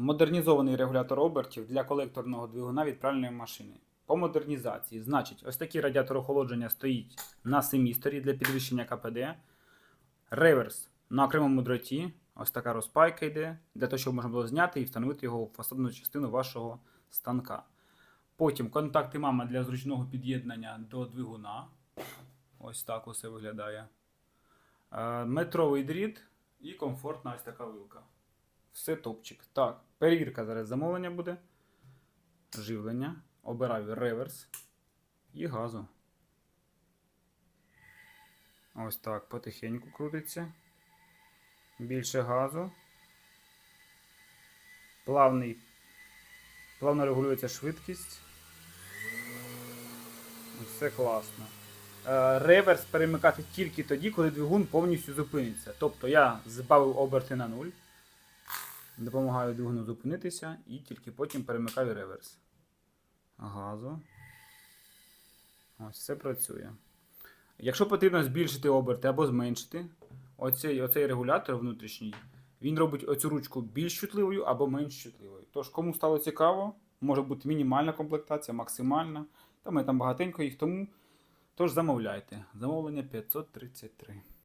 Модернізований регулятор обертів для колекторного двигуна від пральної машини. По модернізації, значить, ось такий радіатор охолодження стоїть на семісторі для підвищення КПД. Реверс на окремому дроті. Ось така розпайка йде, для того, щоб можна було зняти і встановити його в фасадну частину вашого станка. Потім контакти мама для зручного під'єднання до двигуна. Ось так усе виглядає. Е, Метровий дріт і комфортна ось така вилка. Все топчик. Так, перевірка зараз замовлення буде. Живлення. Обираю реверс і газу. Ось так потихеньку крутиться. Більше газу. Плавний. Плавно регулюється швидкість. Все класно. Е, Реверс перемикати тільки тоді, коли двигун повністю зупиниться. Тобто я збавив оберти на нуль, допомагаю двигуну зупинитися і тільки потім перемикаю реверс. Газу. Ось все працює. Якщо потрібно збільшити оберти або зменшити, оцей, оцей регулятор внутрішній, він робить оцю ручку більш чутливою або менш чутливою. Тож, кому стало цікаво, може бути мінімальна комплектація, максимальна. Та ми там багатенько їх тому. Тож замовляйте. Замовлення 533.